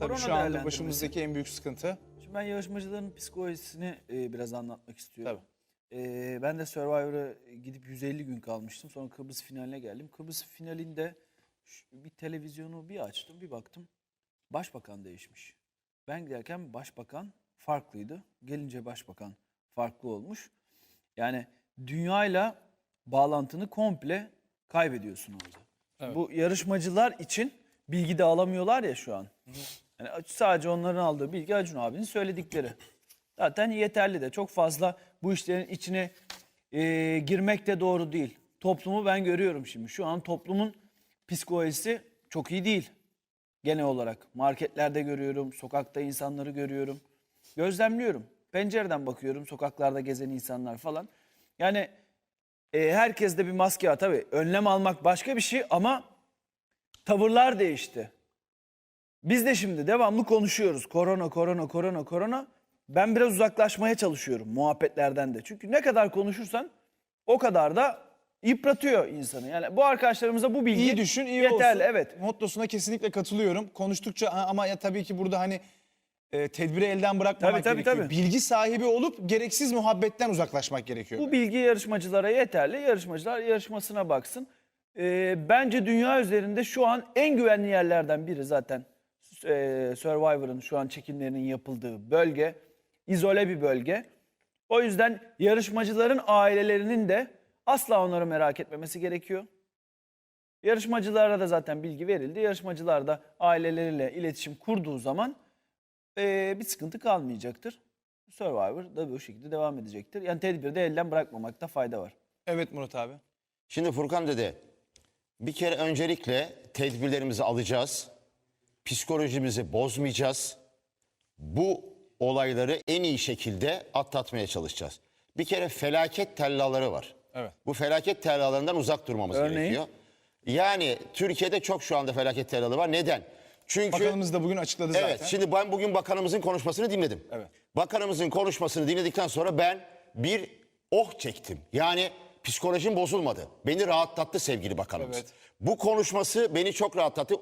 Tabii şu anda değerlendirmesi. başımızdaki en büyük sıkıntı. Şimdi ben yarışmacıların psikolojisini e, biraz anlatmak istiyorum. Tabii. E, ben de Survivor'a gidip 150 gün kalmıştım. Sonra Kıbrıs finaline geldim. Kıbrıs finalinde bir televizyonu bir açtım, bir baktım. Başbakan değişmiş. Ben giderken başbakan farklıydı. Gelince başbakan farklı olmuş. Yani dünyayla bağlantını komple kaybediyorsun orada. Evet. Bu yarışmacılar için bilgi de alamıyorlar ya şu an. Yani sadece onların aldığı bilgi Acun abinin söyledikleri. Zaten yeterli de çok fazla bu işlerin içine e, girmek de doğru değil. Toplumu ben görüyorum şimdi. Şu an toplumun psikolojisi çok iyi değil genel olarak. Marketlerde görüyorum, sokakta insanları görüyorum. Gözlemliyorum. Pencereden bakıyorum sokaklarda gezen insanlar falan. Yani e, herkes de bir maske var. Tabii önlem almak başka bir şey ama tavırlar değişti. Biz de şimdi devamlı konuşuyoruz. Korona, korona, korona, korona. Ben biraz uzaklaşmaya çalışıyorum muhabbetlerden de. Çünkü ne kadar konuşursan o kadar da yıpratıyor insanı. Yani bu arkadaşlarımıza bu bilgi İyi düşün, iyi yeterli. olsun. Evet. Mottosuna kesinlikle katılıyorum. Konuştukça ama ya tabii ki burada hani e, tedbiri elden bırakmamak Tabii, tabii, gerekiyor. tabii. Bilgi sahibi olup gereksiz muhabbetten uzaklaşmak gerekiyor. Bu bilgi yarışmacılara yeterli. Yarışmacılar yarışmasına baksın. Ee, bence dünya üzerinde şu an en güvenli yerlerden biri zaten e, Survivor'ın şu an çekimlerinin yapıldığı bölge. izole bir bölge. O yüzden yarışmacıların ailelerinin de asla onları merak etmemesi gerekiyor. Yarışmacılara da zaten bilgi verildi. Yarışmacılar da aileleriyle iletişim kurduğu zaman e, bir sıkıntı kalmayacaktır. Survivor da bu şekilde devam edecektir. Yani tedbiri de elden bırakmamakta fayda var. Evet Murat abi. Şimdi Furkan dede bir kere öncelikle tedbirlerimizi alacağız. Psikolojimizi bozmayacağız. Bu olayları en iyi şekilde atlatmaya çalışacağız. Bir kere felaket tellaları var. Evet. Bu felaket tellalarından uzak durmamız Örneğin? gerekiyor. Yani Türkiye'de çok şu anda felaket tellalı var. Neden? Çünkü Bakanımız da bugün açıkladı zaten. Evet, şimdi ben bugün bakanımızın konuşmasını dinledim. Evet. Bakanımızın konuşmasını dinledikten sonra ben bir oh çektim. Yani psikolojim bozulmadı. Beni rahatlattı sevgili bakanımız. Evet. Bu konuşması beni çok rahatlattı.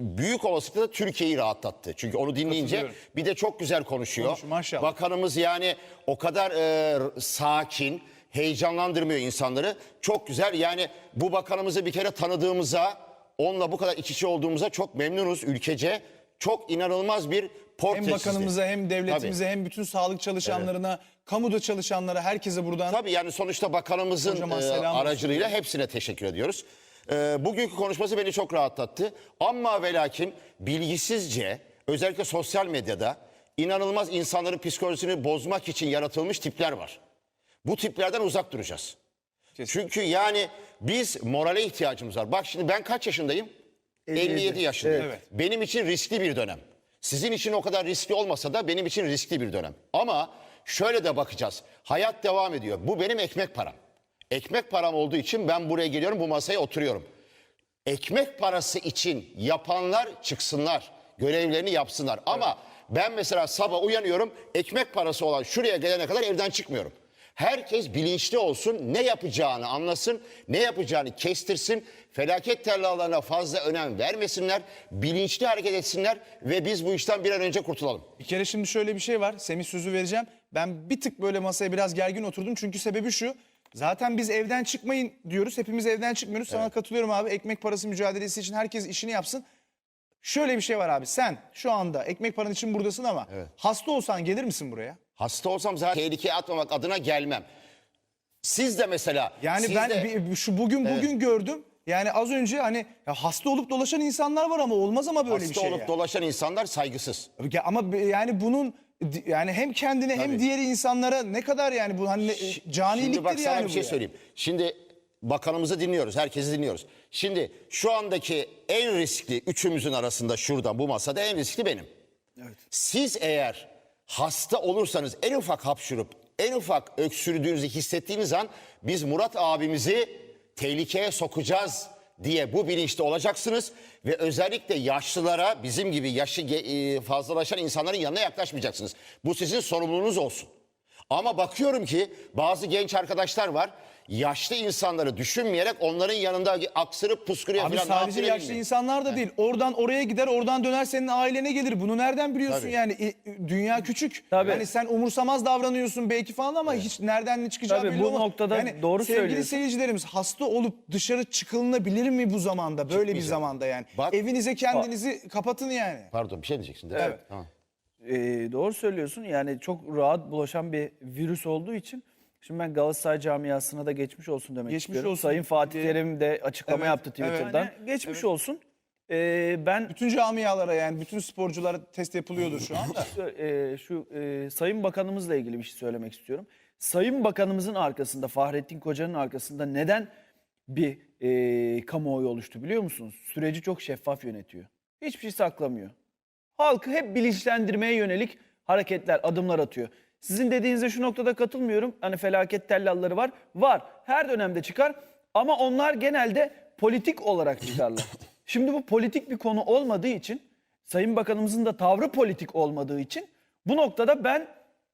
Büyük olasılıkla Türkiye'yi rahatlattı. Çünkü onu dinleyince bir de çok güzel konuşuyor. Maşallah. Bakanımız yani o kadar e, sakin, heyecanlandırmıyor insanları. Çok güzel. Yani bu bakanımızı bir kere tanıdığımıza, onunla bu kadar iç içe olduğumuza çok memnunuz ülkece. Çok inanılmaz bir portre Hem bakanımıza hem devletimize hem bütün sağlık çalışanlarına, kamuda çalışanlara herkese buradan Tabii yani sonuçta bakanımızın Kocaman e, selam olsun. aracılığıyla hepsine teşekkür ediyoruz. E, bugünkü konuşması beni çok rahatlattı. Ama ve lakin bilgisizce özellikle sosyal medyada inanılmaz insanların psikolojisini bozmak için yaratılmış tipler var. Bu tiplerden uzak duracağız. Kesinlikle. Çünkü yani biz morale ihtiyacımız var. Bak şimdi ben kaç yaşındayım? 57. 57 yaşındayım. Evet. Benim için riskli bir dönem. Sizin için o kadar riskli olmasa da benim için riskli bir dönem. Ama şöyle de bakacağız. Hayat devam ediyor. Bu benim ekmek param. Ekmek param olduğu için ben buraya geliyorum bu masaya oturuyorum. Ekmek parası için yapanlar çıksınlar. Görevlerini yapsınlar. Ama ben mesela sabah uyanıyorum ekmek parası olan şuraya gelene kadar evden çıkmıyorum. Herkes bilinçli olsun, ne yapacağını anlasın, ne yapacağını kestirsin. Felaket tellalarına fazla önem vermesinler, bilinçli hareket etsinler ve biz bu işten bir an önce kurtulalım. Bir kere şimdi şöyle bir şey var. Semih sözü vereceğim. Ben bir tık böyle masaya biraz gergin oturdum. Çünkü sebebi şu. Zaten biz evden çıkmayın diyoruz. Hepimiz evden çıkmıyoruz. Sana katılıyorum abi. Ekmek parası mücadelesi için herkes işini yapsın. Şöyle bir şey var abi. Sen şu anda ekmek paran için buradasın ama hasta olsan gelir misin buraya? Hasta olsam zaten tehlikeye atmamak adına gelmem. Siz de mesela... Yani siz ben de- bir- şu bugün bugün gördüm. Yani az önce hani ya hasta olup dolaşan insanlar var ama olmaz ama böyle hasta bir şey. olup yani. dolaşan insanlar saygısız. Ama yani bunun yani hem kendine hem Tabii. diğer insanlara ne kadar yani bu hani ne- Şimdi caniliktir bak sana yani bir bu şey ya. söyleyeyim. Şimdi bakanımızı dinliyoruz, herkesi dinliyoruz. Şimdi şu andaki en riskli üçümüzün arasında şuradan bu masada en riskli benim. Siz eğer hasta olursanız en ufak hapşurup en ufak öksürdüğünüzü hissettiğiniz an biz Murat abimizi tehlikeye sokacağız diye bu bilinçte olacaksınız ve özellikle yaşlılara bizim gibi yaşı e, fazlalaşan insanların yanına yaklaşmayacaksınız. Bu sizin sorumluluğunuz olsun. Ama bakıyorum ki bazı genç arkadaşlar var. Yaşlı insanları düşünmeyerek onların yanında aksırıp puskuruyor Abi falan. sadece yaşlı bilmiyor. insanlar da değil. Oradan oraya gider, oradan döner senin ailene gelir. Bunu nereden biliyorsun Tabii. yani? İ- Dünya küçük. Tabii. Yani sen umursamaz davranıyorsun belki falan ama hiç nereden ne çıkacağı Tabii belli bu olmaz. noktada yani doğru sevgili söylüyorsun. seyircilerimiz hasta olup dışarı çıkılınabilir mi bu zamanda? Böyle bir zamanda yani. Bak- Evinize kendinizi kapatın yani. Pardon bir şey diyeceksin değil mi? Evet. Tamam. Ee, doğru söylüyorsun. Yani çok rahat bulaşan bir virüs olduğu için şimdi ben Galatasaray camiasına da geçmiş olsun demek Geçmiş istiyorum. olsun. Sayın Fatih Terim de açıklama Evet, yaptı evet. Twitter'dan. Geçmiş olsun. Ee, ben Bütün camialara yani bütün sporculara test yapılıyordur şu anda. e, şu e, Sayın Bakanımızla ilgili bir şey söylemek istiyorum. Sayın Bakanımızın arkasında, Fahrettin Koca'nın arkasında neden bir e, kamuoyu oluştu biliyor musunuz? Süreci çok şeffaf yönetiyor. Hiçbir şey saklamıyor. Halkı hep bilinçlendirmeye yönelik hareketler, adımlar atıyor. Sizin dediğinize şu noktada katılmıyorum. Hani felaket tellalları var. Var. Her dönemde çıkar. Ama onlar genelde politik olarak çıkarlar. Şimdi bu politik bir konu olmadığı için, Sayın Bakanımızın da tavrı politik olmadığı için bu noktada ben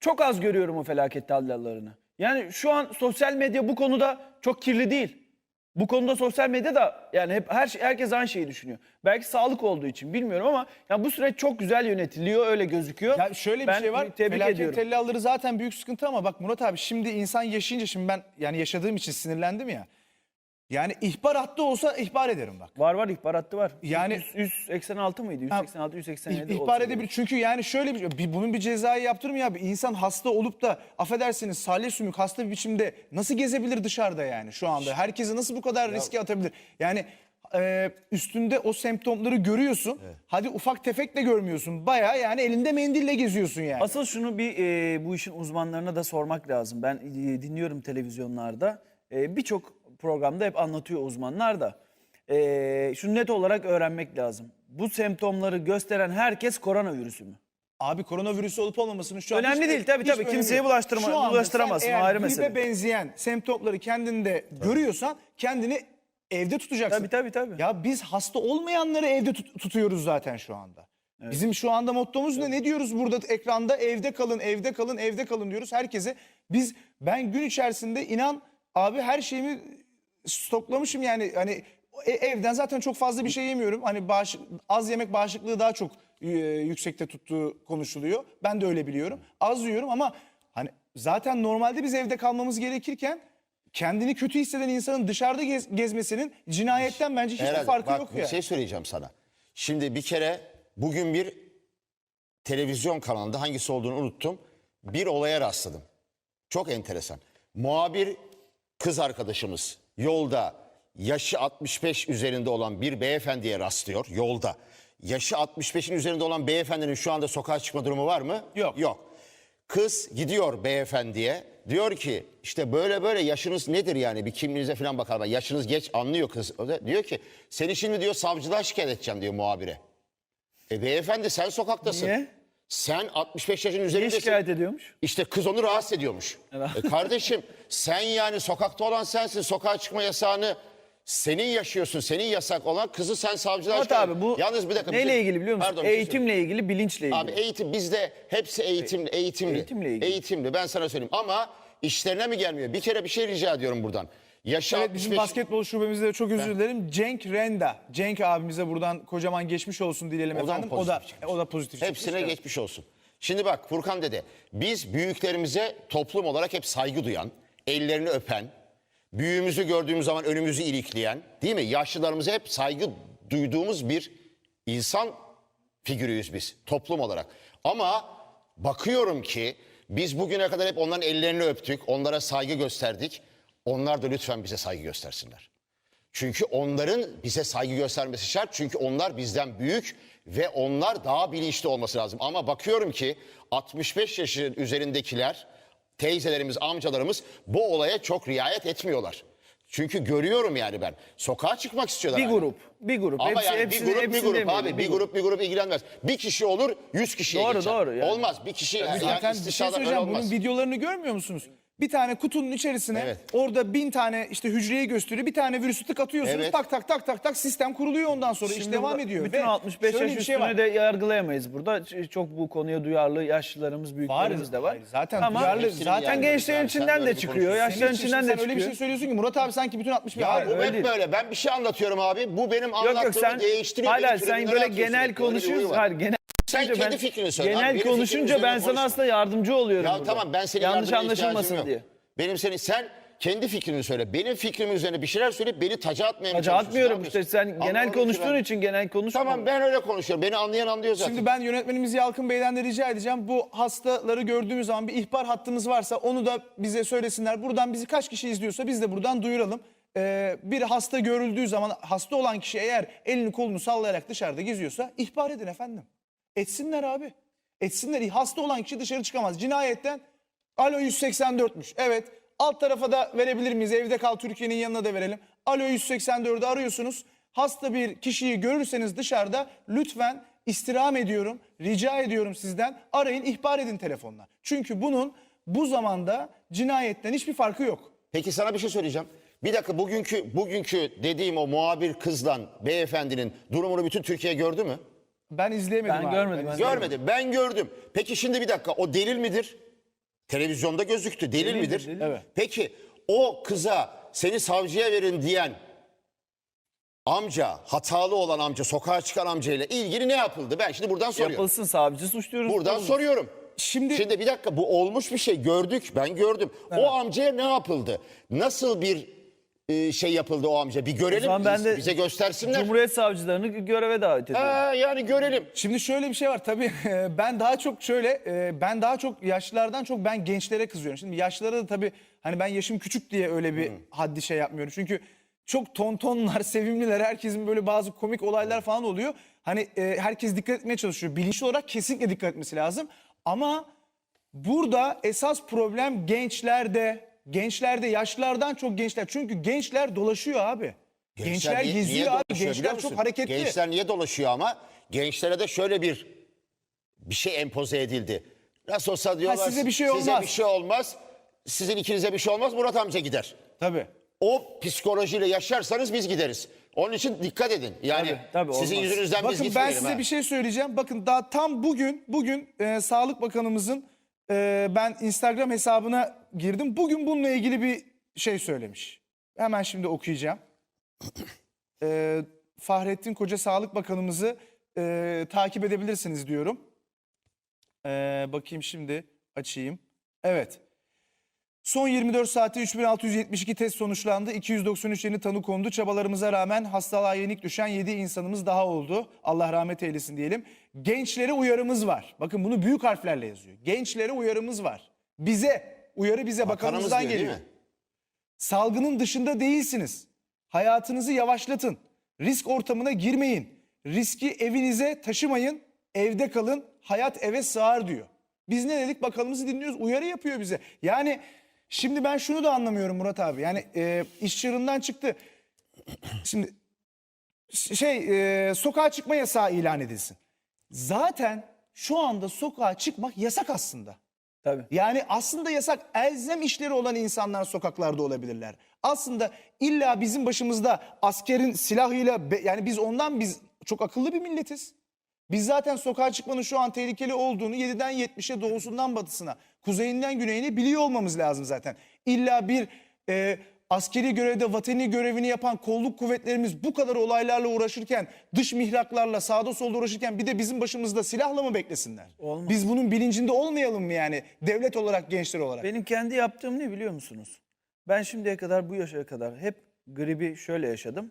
çok az görüyorum o felaket tellallarını. Yani şu an sosyal medya bu konuda çok kirli değil. Bu konuda sosyal medya da yani hep her şey, herkes aynı şeyi düşünüyor. Belki sağlık olduğu için bilmiyorum ama ya bu süreç çok güzel yönetiliyor öyle gözüküyor. Ya şöyle bir Ben şey var. Tebrik felaket ediyorum. tellalları zaten büyük sıkıntı ama bak Murat abi şimdi insan yaşayınca şimdi ben yani yaşadığım için sinirlendim ya. Yani ihbar hattı olsa ihbar ederim bak. Var var ihbar hattı var. Yani- 100, 186 mıydı? 186 187 İh- ihbar gerek. edebilir. Çünkü yani şöyle bir, bir bunun bir cezayı yaptırım ya. Bir insan hasta olup da affedersiniz salya sümük hasta bir biçimde nasıl gezebilir dışarıda yani şu anda? Herkesi nasıl bu kadar riske atabilir? Yani e, üstünde o semptomları görüyorsun. Hadi ufak tefek de görmüyorsun. Baya yani elinde mendille geziyorsun yani. Asıl şunu bir e, bu işin uzmanlarına da sormak lazım. Ben e, dinliyorum televizyonlarda. E, Birçok programda hep anlatıyor uzmanlar da. E, şunu net olarak öğrenmek lazım. Bu semptomları gösteren herkes koronavirüsü mü? Abi koronavirüsü olup olmamasının şu an Önemli hiç- değil, tabii, hiç tabii. önemi Kimseye yok. bulaştırma- Şu anda bulaştıramazsın, sen ayrı eğer mesele. gribe benzeyen semptomları kendinde görüyorsan kendini evde tutacaksın. Tabii, tabii, tabii. Ya biz hasta olmayanları evde tut- tutuyoruz zaten şu anda. Bizim şu anda mottomuz ne? Ne diyoruz burada ekranda? Evde kalın, evde kalın, evde kalın diyoruz herkese. Biz ben gün içerisinde inan abi her şeyimi stoklamışım yani hani e- evden zaten çok fazla bir şey yemiyorum. Hani bağış, az yemek bağışıklığı daha çok e, yüksekte tuttuğu konuşuluyor. Ben de öyle biliyorum. Az yiyorum ama hani zaten normalde biz evde kalmamız gerekirken kendini kötü hisseden insanın dışarıda gez- gezmesinin cinayetten bence hiçbir Herhalde. farkı Bak, yok bir ya. şey söyleyeceğim sana. Şimdi bir kere bugün bir televizyon kanalında hangisi olduğunu unuttum. Bir olaya rastladım. Çok enteresan. Muhabir kız arkadaşımız yolda yaşı 65 üzerinde olan bir beyefendiye rastlıyor yolda. Yaşı 65'in üzerinde olan beyefendinin şu anda sokağa çıkma durumu var mı? Yok. Yok. Kız gidiyor beyefendiye. Diyor ki işte böyle böyle yaşınız nedir yani bir kimliğinize falan bakar. Bak, Yaşınız geç anlıyor kız. O da diyor ki seni şimdi diyor savcılığa şikayet edeceğim diyor muhabire. E beyefendi sen sokaktasın. Niye? Sen 65 yaşın Niye üzerindesin. şikayet ediyormuş? İşte kız onu rahatsız ediyormuş. E kardeşim sen yani sokakta olan sensin. Sokağa çıkma yasağını senin yaşıyorsun. Senin yasak olan kızı sen savcılığa Murat abi bu Yalnız bir dakika. bir neyle şey- ilgili biliyor musun? Pardon, bir şey Eğitimle ilgili, bilinçle ilgili. Abi eğitim bizde hepsi eğitimli, eğitimli. Eğitimle ilgili. Eğitimli ben sana söyleyeyim ama işlerine mi gelmiyor? Bir kere bir şey rica ediyorum buradan. Yaşı Evet bizim 65 basketbol şubemizde de çok özür dilerim. Cenk Renda. Cenk abimize buradan kocaman geçmiş olsun dileyelim O efendim. O da çıkmış? o da pozitif. Hepsine çıkmış, geçmiş olsun. Şimdi bak Furkan dede biz büyüklerimize toplum olarak hep saygı duyan, ellerini öpen, büyüğümüzü gördüğümüz zaman önümüzü ilikleyen değil mi? Yaşlılarımıza hep saygı duyduğumuz bir insan figürüyüz biz toplum olarak. Ama bakıyorum ki biz bugüne kadar hep onların ellerini öptük, onlara saygı gösterdik. Onlar da lütfen bize saygı göstersinler. Çünkü onların bize saygı göstermesi şart. Çünkü onlar bizden büyük ve onlar daha bilinçli olması lazım. Ama bakıyorum ki 65 yaşın üzerindekiler, teyzelerimiz, amcalarımız bu olaya çok riayet etmiyorlar. Çünkü görüyorum yani ben. Sokağa çıkmak istiyorlar. bir hala. grup, bir grup. Ama Hepsi- yani bir grup bir grup demeyelim, abi bir grup bir grup ilgilenmez. Bir kişi olur 100 kişiye Doğru, geçer. doğru yani. Olmaz bir kişi yani Zaten bir şey söyleyeceğim. olmaz. Bunun videolarını görmüyor musunuz? Bir tane kutunun içerisine Evet. orada bin tane işte hücreyi gösteriyor. Bir tane virüsü tık atıyorsunuz. Evet. Tak tak tak tak tak sistem kuruluyor ondan sonra iş devam ediyor. Bütün Ve 65 şöyle yaş bir üstüne şey var. de yargılayamayız burada. Ç- Çok bu konuya duyarlı yaşlılarımız, büyüklerimiz de var. Hayır, zaten Ama duyarlı, zaten gençlerin abi. Sen içinden böyle de bir çıkıyor, konuşuyorsun. yaşlıların Senin için içinden de sen öyle bir çıkıyor. şey söylüyorsun ki Murat abi sanki bütün 61 Ya Hayır, bu öyle hep değil. böyle. Ben bir şey anlatıyorum abi. Bu benim Yok yok anlattığımı sen değiştiriyor. hayır, sen tribünlere böyle atıyorsun. genel bir huyu konuşuyorsun. var. Hayır genel Sen kendi ben- fikrini söyle. abi. Genel fikrim konuşunca ben sana konuşma. aslında yardımcı oluyorum Ya burada. tamam ben senin Yanlış anlaşılmasın diye. Benim seni sen kendi fikrini söyle. Benim fikrim üzerine bir şeyler söyleyip beni taca atmaya çalışıyorsun? atmıyorum işte sen genel Anlamadım ki konuştuğun ben. için genel konuşma. Tamam ben öyle konuşuyorum. Beni anlayan anlıyor zaten. Şimdi ben yönetmenimiz Yalkın Bey'den de rica edeceğim. Bu hastaları gördüğümüz zaman bir ihbar hattımız varsa onu da bize söylesinler. Buradan bizi kaç kişi izliyorsa biz de buradan duyuralım. Ee, bir hasta görüldüğü zaman hasta olan kişi eğer elini kolunu sallayarak dışarıda geziyorsa ihbar edin efendim. Etsinler abi. Etsinler. Hasta olan kişi dışarı çıkamaz. Cinayetten alo 184'müş. Evet. Alt tarafa da verebilir miyiz? Evde kal Türkiye'nin yanına da verelim. Alo 184'ü arıyorsunuz. Hasta bir kişiyi görürseniz dışarıda lütfen istirham ediyorum, rica ediyorum sizden arayın, ihbar edin telefonla. Çünkü bunun bu zamanda cinayetten hiçbir farkı yok. Peki sana bir şey söyleyeceğim. Bir dakika bugünkü bugünkü dediğim o muhabir kızdan beyefendinin durumunu bütün Türkiye gördü mü? Ben izleyemedim Ben abi. görmedim, ben. Görmedim. Ben gördüm. Peki şimdi bir dakika o delil midir? Televizyonda gözüktü. Delil, midir? delil. Evet. Peki o kıza seni savcıya verin diyen amca, hatalı olan amca, sokağa çıkan amcayla ilgili ne yapıldı? Ben şimdi buradan soruyorum. Yapılsın savcı suçluyoruz. Buradan Olmaz. soruyorum. Şimdi- Şimdi bir dakika bu olmuş bir şey gördük ben gördüm. O amcaya ne yapıldı? Nasıl bir e, şey yapıldı o amca? Bir O görelim zaman ben de bize göstersinler. Cumhuriyet savcılarını göreve davet ediyorum. Ha, yani görelim. Şimdi şöyle bir şey var tabii ben daha çok şöyle e, ben daha çok yaşlılardan çok ben gençlere kızıyorum. Şimdi yaşlılara da tabii hani ben yaşım küçük diye öyle bir haddi şey yapmıyorum. Çünkü çok tontonlar, sevimliler, herkesin böyle bazı komik olaylar falan oluyor. Hani e, herkes dikkat etmeye çalışıyor. Bilinçli olarak kesinlikle dikkat etmesi lazım. Ama burada esas problem gençlerde, gençlerde, yaşlılardan çok gençler. Çünkü gençler dolaşıyor abi. Gençler, niye- geziyor niye abi. Gençler çok hareketli. Gençler niye dolaşıyor ama gençlere de şöyle bir bir şey empoze edildi. Nasıl olsa diyorlar size bir şey size olmaz." bir şey olmaz. Sizin ikinize bir şey olmaz Murat amca gider. Tabii. O psikolojiyle yaşarsanız biz gideriz. Onun için dikkat edin. Yani Tabii, tabii, sizin olmaz. yüzünüzden biz Bakın ben gitmeyelim. size ha. bir şey söyleyeceğim. Bakın daha tam bugün bugün e, Sağlık Bakanımızın e, ben Instagram hesabına girdim. Bugün bununla ilgili bir şey söylemiş. Hemen şimdi okuyacağım. E, Fahrettin Koca Sağlık Bakanımızı e, takip edebilirsiniz diyorum. E, bakayım şimdi açayım. Evet. Son 24 saatte 3672 test sonuçlandı. 293 yeni tanı kondu. Çabalarımıza rağmen hastalığa yenik düşen 7 insanımız daha oldu. Allah rahmet eylesin diyelim. Gençlere uyarımız var. Bakın bunu büyük harflerle yazıyor. Gençlere uyarımız var. Bize, uyarı bize Bakanımız bakanımızdan diyor, değil geliyor. mi? Salgının dışında değilsiniz. Hayatınızı yavaşlatın. Risk ortamına girmeyin. Riski evinize taşımayın. Evde kalın. Hayat eve sığar diyor. Biz ne dedik bakanımızı dinliyoruz. Uyarı yapıyor bize. Yani şimdi ben şunu da anlamıyorum Murat abi. Yani e, iş çığırından çıktı. Şimdi şey e, sokağa çıkma yasağı ilan edilsin. Zaten şu anda sokağa çıkmak yasak aslında. Tabii. Yani aslında yasak elzem işleri olan insanlar sokaklarda olabilirler. Aslında illa bizim başımızda askerin silahıyla yani biz ondan biz çok akıllı bir milletiz. Biz zaten sokağa çıkmanın şu an tehlikeli olduğunu 7'den 70'e doğusundan batısına, kuzeyinden güneyine biliyor olmamız lazım zaten. İlla bir e, askeri görevde vatani görevini yapan kolluk kuvvetlerimiz bu kadar olaylarla uğraşırken, dış mihraklarla sağda solda uğraşırken bir de bizim başımızda silahla mı beklesinler? Olmaz. Biz bunun bilincinde olmayalım mı yani devlet olarak, gençler olarak? Benim kendi yaptığım ne biliyor musunuz? Ben şimdiye kadar bu yaşa kadar hep gribi şöyle yaşadım.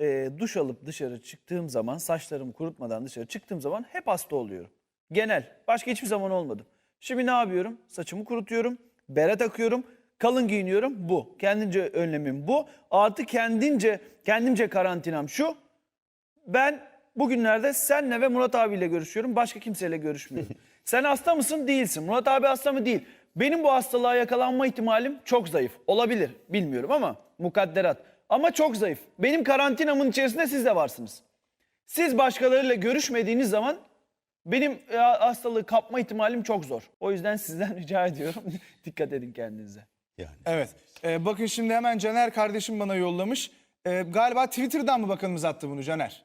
Ee, duş alıp dışarı çıktığım zaman saçlarımı kurutmadan dışarı çıktığım zaman hep hasta oluyorum. Genel. Başka hiçbir zaman olmadım. Şimdi ne yapıyorum? Saçımı kurutuyorum. Bere takıyorum. Kalın giyiniyorum. Bu. Kendince önlemim bu. Artı kendince kendimce karantinam şu. Ben bugünlerde senle ve Murat abiyle görüşüyorum. Başka kimseyle görüşmüyorum. Sen hasta mısın? Değilsin. Murat abi hasta mı? Değil. Benim bu hastalığa yakalanma ihtimalim çok zayıf. Olabilir. Bilmiyorum ama mukadderat. Ama çok zayıf. Benim karantinamın içerisinde siz de varsınız. Siz başkalarıyla görüşmediğiniz zaman benim e, hastalığı kapma ihtimalim çok zor. O yüzden sizden rica ediyorum. Dikkat edin kendinize. Yani. Evet. Ee, bakın şimdi hemen Caner kardeşim bana yollamış. Ee, galiba Twitter'dan mı bakanımız attı bunu Caner?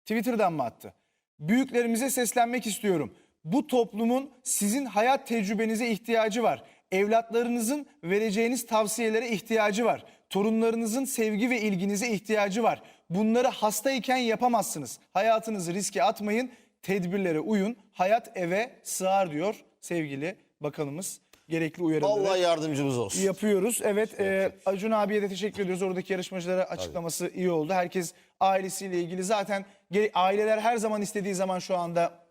Twitter'dan mı attı? Büyüklerimize seslenmek istiyorum. Bu toplumun sizin hayat tecrübenize ihtiyacı var. Evlatlarınızın vereceğiniz tavsiyelere ihtiyacı var. Torunlarınızın sevgi ve ilginize ihtiyacı var. Bunları hastayken yapamazsınız. Hayatınızı riske atmayın. Tedbirlere uyun. Hayat eve sığar diyor sevgili bakanımız. Gerekli uyarıları Allah yardımcımız olsun. yapıyoruz. Evet e, Acun abiye de teşekkür ediyoruz. Oradaki yarışmacılara açıklaması iyi oldu. Herkes ailesiyle ilgili zaten aileler her zaman istediği zaman şu anda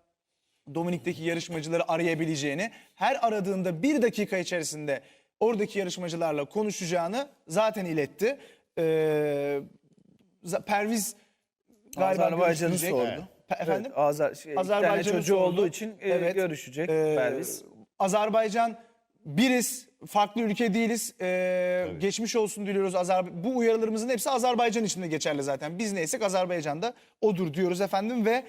Dominik'teki yarışmacıları arayabileceğini, her aradığında bir dakika içerisinde oradaki yarışmacılarla konuşacağını zaten iletti. Ee, Perviz galiba Azerbaycan'ı görüşecek. sordu. Pe- Efendim? Evet, Azer, şey, iki tane çocuğu sordu. olduğu için e, görüşecek Ee, Perviz. Azerbaycan biriz, farklı ülke değiliz. Ee, Geçmiş olsun diliyoruz. Azer bu uyarılarımızın hepsi Azerbaycan için de geçerli zaten. Biz neysek Azerbaycan'da odur diyoruz efendim ve